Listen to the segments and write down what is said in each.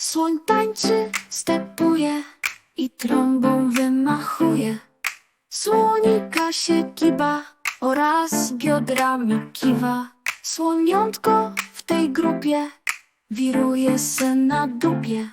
Słoń tańczy, stepuje i trąbą wymachuje. Słonika się kiba oraz biodrami kiwa. Słoniątko w tej grupie wiruje se na dupie.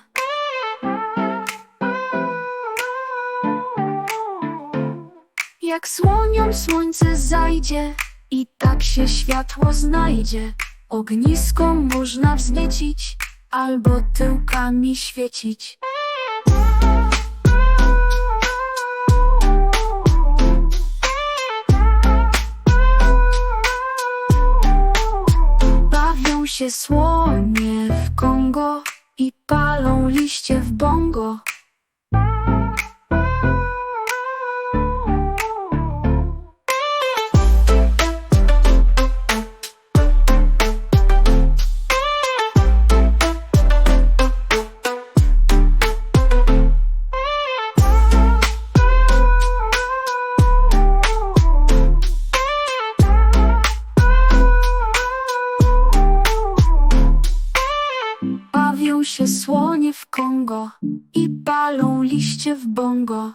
Jak słoniom słońce zajdzie i tak się światło znajdzie. Ognisko można wzniecić albo tyłkami świecić. Bawią się słonie w Kongo i palą liście w bongo. Się słonie w Kongo i palą liście w bongo.